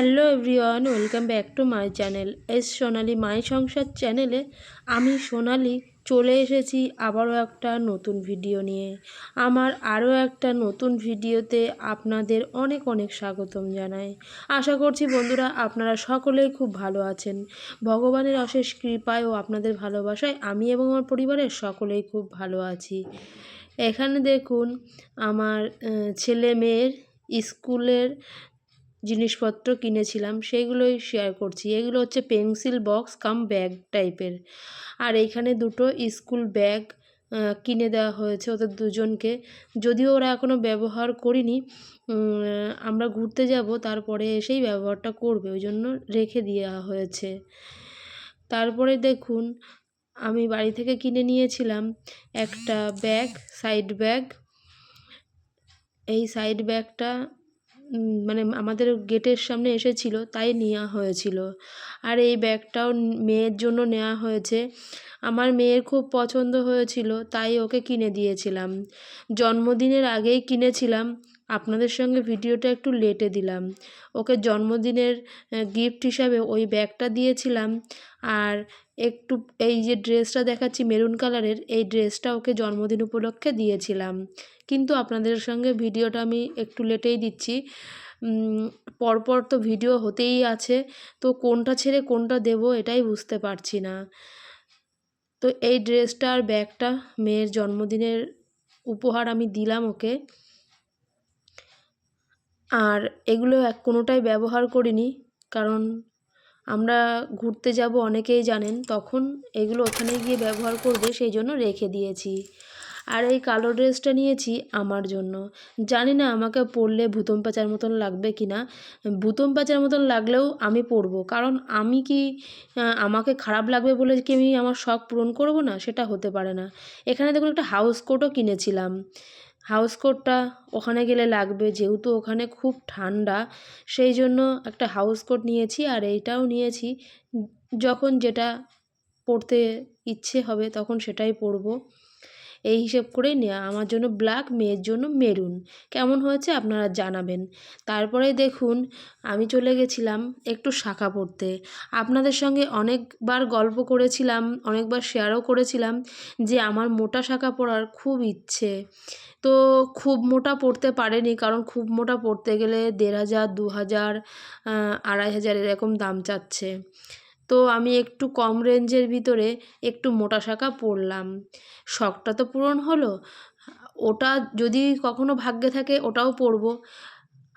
Hello everyone, welcome back to my channel S Sonali my Sansar চ্যানেলে আমি সোনালি চলে এসেছি আবারও একটা নতুন ভিডিও নিয়ে। আমার আরও একটা নতুন ভিডিওতে আপনাদের অনেক অনেক স্বাগতম জানাই। আশা করছি বন্ধুরা আপনারা সকলেই খুব ভালো আছেন। ভগবানের অশেষ কৃপায় ও আপনাদের ভালোবাসায় আমি এবং আমার পরিবারের সকলেই খুব ভালো আছি। এখানে দেখুন, আমার ছেলে মেয়ের স্কুলের জিনিসপত্র কিনেছিলাম সেইগুলোই শেয়ার করছি। এগুলো হচ্ছে পেন্সিল বক্স কাম ব্যাগ টাইপের আর এইখানে দুটো স্কুল ব্যাগ কিনে দেওয়া হয়েছে ওদের দুজনকে। যদিও ওরা এখনও ব্যবহার করিনি আমরা ঘুরতে যাব, তারপরে এসেই ব্যবহারটা করবে ওই জন্য রেখে দেওয়া হয়েছে। তারপরে দেখুন, আমি বাড়ি থেকে কিনে নিয়েছিলাম একটা ব্যাগ সাইড ব্যাগ এই সাইড ব্যাগটা মানে আমাদের গেটের সামনে এসেছিল, তাই নেওয়া হয়েছিল। আর এই ব্যাগটাও মেয়ের জন্য নেওয়া হয়েছে। আমার মেয়ের খুব পছন্দ হয়েছিল, তাই ওকে কিনে দিয়েছিলাম। জন্মদিনের আগেই কিনেছিলাম, আপনাদের সঙ্গে ভিডিওটা একটু লেটে দিলাম। ওকে জন্মদিনের গিফট হিসাবে ওই ব্যাগটা দিয়েছিলাম। আর একটু এই যে ড্রেসটা দেখাচ্ছি মেরুন কালারের, এই ড্রেসটা ওকে জন্মদিন উপলক্ষে দিয়েছিলাম। কিন্তু আপনাদের সঙ্গে ভিডিওটা আমি একটু লেটেই দিচ্ছি। পরপর তো ভিডিও হতেই আছে, তো কোনটা ছেড়ে কোনটা দেব এটাই বুঝতে পারছি না। তো এই ড্রেসটা আর ব্যাগটা, মেয়ের জন্মদিনের উপহার আমি দিলাম ওকে। আর এগুলো কোনোটাই ব্যবহার করিনি, কারণ আমরা ঘুরতে যাব অনেকেই জানেন, তখন এগুলো ওখানে গিয়ে ব্যবহার করবে, সেই জন্য রেখে দিয়েছি। আর এই কালো ড্রেসটা নিয়েছি আমার জন্য। জানি না আমাকে পরলে ভূতম পাচার মতন লাগবে কি না ভূতম পাচার মতন লাগলেও আমি পরবো, কারণ আমি কি আমাকে খারাপ লাগবে বলে কি আমি আমার শখ পূরণ করব না? সেটা হতে পারে না। এখানে দেখুন একটা হাউস কোটও কিনেছিলাম। হাউস কোটটা ওখানে গেলে লাগবে। যেহেতু ওখানে খুব ঠান্ডা, সেই জন্য একটা হাউস কোট নিয়েছি আর এইটাও নিয়েছি। যখন যেটা পরতে ইচ্ছে হবে তখন সেটাই পরবো। এই হিসেব করেই নেওয়া আমার জন্য ব্ল্যাক মেয়ের জন্য মেরুন কেমন হয়েছে আপনারা জানাবেন। তারপরে দেখুন, আমি চলে গেছিলাম একটু শাখা পড়তে। আপনাদের সঙ্গে অনেকবার গল্প করেছিলাম, অনেকবার শেয়ারও করেছিলাম যে আমার মোটা শাখা পড়ার খুব ইচ্ছে। তো খুব মোটা পড়তে পারেনি, কারণ খুব মোটা পড়তে গেলে দেড় হাজার, দু হাজার আড়াই হাজার এরকম দাম চাচ্ছে। তো আমি একটু কম রেঞ্জের ভিতরে একটু মোটা শাঁখা পরলাম। শখটা তো পূরণ হলো। ওটা যদি কখনো ভাগ্যে থাকে ওটাও পরবো।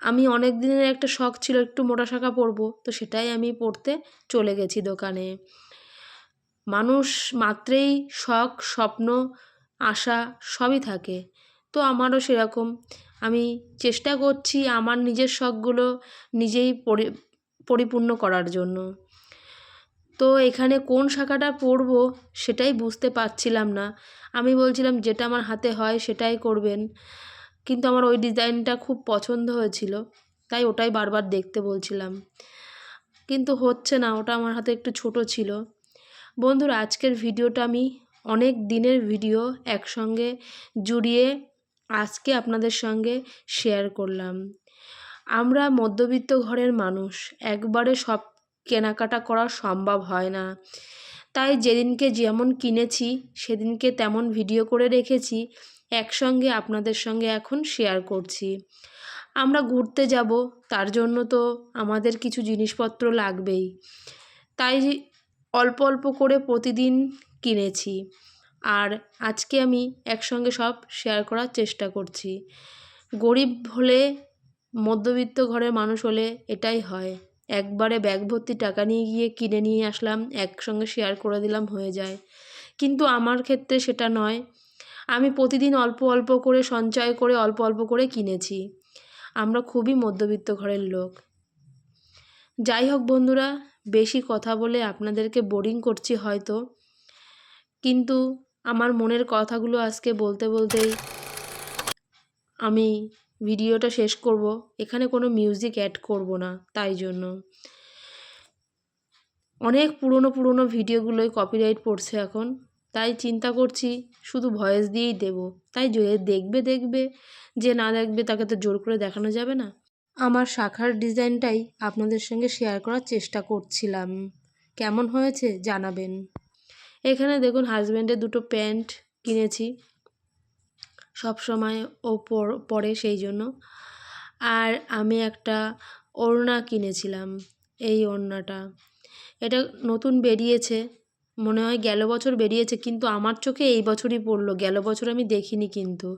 আমি অনেক দিনের একটা শখ ছিল একটু মোটা শাঁখা পরবো, তো সেটাই আমি পড়তে চলে গেছি দোকানে। মানুষ মাত্রেই শখ, স্বপ্ন, আশা সবই থাকে। তো আমারও সেরকম। আমি চেষ্টা করছি আমার নিজের শখগুলো নিজেই পরিপূর্ণ করার জন্য। তো এখানে কোন শাখাটা পরব সেটাই বুঝতে পারছিলাম না। আমি বলছিলাম যেটা আমার হাতে হয় সেটাই করবেন। কিন্তু আমার ওই ডিজাইনটা খুব পছন্দ হয়েছিল, তাই ওটাই বারবার দেখতে বলছিলাম। কিন্তু হচ্ছে না, ওটা আমার হাতে একটু ছোট ছিল। বন্ধুরা, আজকের ভিডিওটা আমি অনেক দিনের ভিডিও একসঙ্গে জুড়িয়ে আজকে আপনাদের সঙ্গে শেয়ার করলাম। আমরা মধ্যবিত্ত ঘরের মানুষ, একবারে সব কেনাকাটা করা সম্ভব হয় না। তাই যেদিনকে যেমন কিনেছি, সেদিনকে তেমন ভিডিও করে রেখেছি, একসঙ্গে আপনাদের সঙ্গে এখন শেয়ার করছি। আমরা ঘুরতে যাব, তার জন্য তো আমাদের কিছু জিনিসপত্র লাগবেই। তাই অল্প অল্প করে প্রতিদিন কিনেছি। আর আজকে আমি একসঙ্গে সব শেয়ার করার চেষ্টা করছি। গরিব হলে, মধ্যবিত্ত ঘরের মানুষ হলে এটাই হয়। একবারে ব্যাগ ভর্তি টাকা নিয়ে গিয়ে কিনে নিয়ে আসলাম, একসঙ্গে শেয়ার করে দিলাম, হয়ে যায়। কিন্তু আমার ক্ষেত্রে সেটা নয়। আমি প্রতিদিন অল্প অল্প করে সঞ্চয় করে অল্প অল্প করে কিনেছি। আমরা খুবই মধ্যবিত্ত ঘরের লোক। যাই হোক বন্ধুরা, বেশি কথা বলে আপনাদেরকে বোরিং করছি হয়তো। কিন্তু আমার মনের কথাগুলো আজকে বলতে বলতেই আমি ভিডিওটা শেষ করব। এখানে কোনো মিউজিক অ্যাড করব না, তাই জন্য। অনেক পুরনো পুরনো ভিডিওগুলোই কপিরাইট পড়ছে এখন। তাই চিন্তা করছি, শুধু ভয়েস দিয়েই দেব। তাই যে দেখবে দেখবে, যে না দেখবে তাকে তো জোর করে দেখানো যাবে না। আমার শাখার ডিজাইনটাই আপনাদের সঙ্গে শেয়ার করার চেষ্টা করছিলাম। কেমন হয়েছে জানাবেন। এখানে দেখুন হাজব্যান্ডের দুটো প্যান্ট কিনেছি। সব সময় ও পরে সেই জন্য। আর আমি একটা ওড়না কিনেছিলাম, এই ওড়নাটা। এটা নতুন বেরিয়েছে, মনে হয় গেল বছর বেরিয়েছে, কিন্তু আমার চোখে এই বছরই পড়ল, গেল বছর আমি দেখিনি কিন্তু।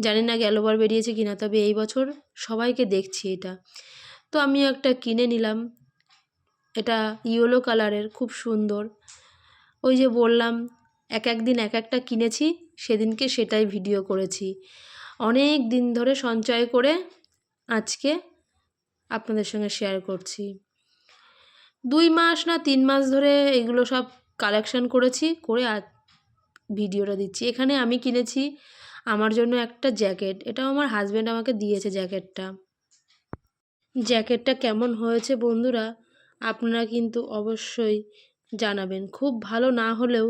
জানি না গেলবার বেরিয়েছে কিনা, তবে এই বছর সবাইকে দেখছি এটা। তো আমি একটা কিনে নিলাম, এটা ইয়েলো কালারের, খুব সুন্দর। ওই যে বললাম এক এক দিন এক একটা কিনেছি, সেদিনকে সেটাই ভিডিও করেছি। অনেক দিন ধরে সঞ্চয় করে আজকে আপনাদের সঙ্গে শেয়ার করছি। দুই মাস না তিন মাস ধরে এগুলো সব কালেকশন করেছি, করে ভিডিওটা দিচ্ছি। এখানে আমি কিনেছি আমার জন্য একটা জ্যাকেট এটাও আমার হাজব্যান্ড আমাকে দিয়েছে জ্যাকেটটা জ্যাকেটটা কেমন হয়েছে বন্ধুরা, আপনারা কিন্তু অবশ্যই জানাবেন। খুব ভালো না হলেও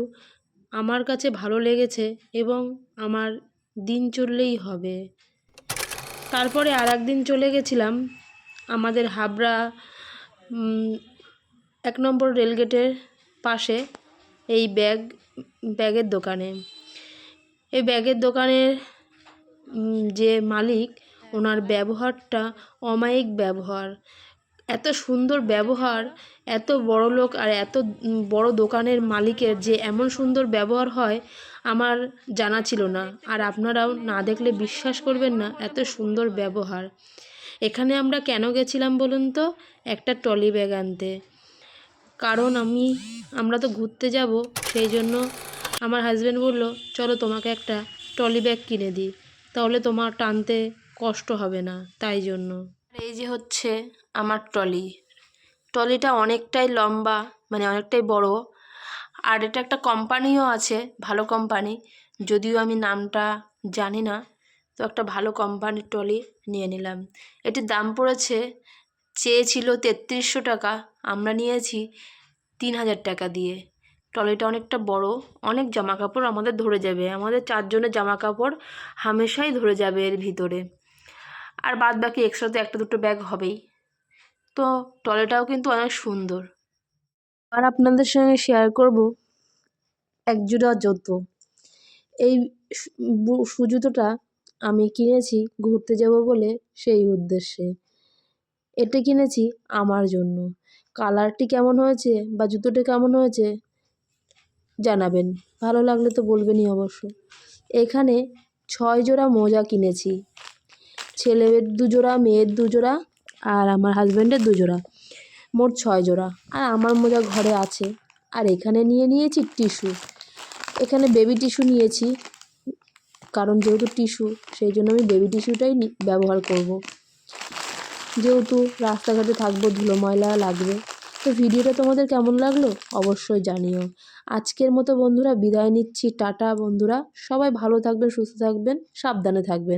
আমার কাছে ভালো লেগেছে এবং আমার দিন চললেই হবে। তারপরে আর একদিন চলে গেছিলাম আমাদের হাবড়া এক নম্বর রেলগেটের পাশে এই ব্যাগ, ব্যাগের দোকানে। এই ব্যাগের দোকানের যে মালিক, ওনার ব্যবহারটা অমায়িক ব্যবহার। এত সুন্দর ব্যবহার, এত বড় লোক আর এত বড় দোকানের মালিকের যে এমন সুন্দর ব্যবহার হয়, আমার জানা ছিল না। আর আপনারাও না দেখলে বিশ্বাস করবেন না, এত সুন্দর ব্যবহার। এখানে আমরা কেন গেছিলাম বলুন তো? একটা ট্রলি ব্যাগ আনতে। কারণ আমি, আমরা তো ঘুরতে যাব, সেই জন্য আমার হাজব্যান্ড বলল, চলো তোমাকে একটা ট্রলি ব্যাগ কিনে দিই। তাহলে তোমার টানতে কষ্ট হবে না। তাই জন্য। এই যে হচ্ছে আমার ট্রলি। ট্রলিটা অনেকটাই লম্বা মানে অনেকটাই বড়। আর এটা একটা কোম্পানিও আছে, ভালো কোম্পানি। যদিও আমি নামটা জানি না, তো একটা ভালো কোম্পানির ট্রলি নিয়ে নিলাম। এটির দাম পড়েছে, চেয়েছিল তেত্রিশশো টাকা, আমরা নিয়েছি তিন হাজার টাকা দিয়ে। ট্রলিটা অনেকটা বড়, অনেক জামা কাপড় আমাদের ধরে যাবে। আমাদের চারজনের জামা কাপড় হামেশাই ধরে যাবে এর ভিতরে। আর বাদ বাকি এক্সট্রা তো একটা দুটো ব্যাগ হবেই। তো ট্রলিটাও কিন্তু অনেক সুন্দর। আর আপনাদের সঙ্গে শেয়ার করব এক জোড়া জুতো। এই সুজুতোটা আমি কিনেছি ঘুরতে যাব বলে সেই উদ্দেশ্যে। এটা কিনেছি আমার জন্য। কালারটি কেমন হয়েছে বা জুতোটি কেমন হয়েছে জানাবেন। ভালো লাগলে তো বলবেনই অবশ্য। এখানে ছয় জোড়া মোজা কিনেছি। ছেলের দুজোড়া মেয়ের দু জোড়া আর আমার হাজব্যান্ডের দু জোড়া, মোট ছয় জোড়া। আর আমার মোজা ঘরে আছে। আর এখানে নিয়ে নিয়েছি টিস্যু এখানে বেবি টিস্যু নিয়েছি। কারণ যেহেতু টিস্যু সেই জন্য আমি বেবি টিস্যুটাই ব্যবহার করব। যেহেতু রাস্তাঘাটে থাকব, ধুলো ময়লা লাগবে। তো ভিডিওটা তোমাদের কেমন লাগল? অবশ্যই জানিও। আজকের মতো বন্ধুরা, বিদায় নিচ্ছি। টাটা বন্ধুরা। সবাই ভালো থাকবেন, সুস্থ থাকবেন, সাবধানে থাকবেন।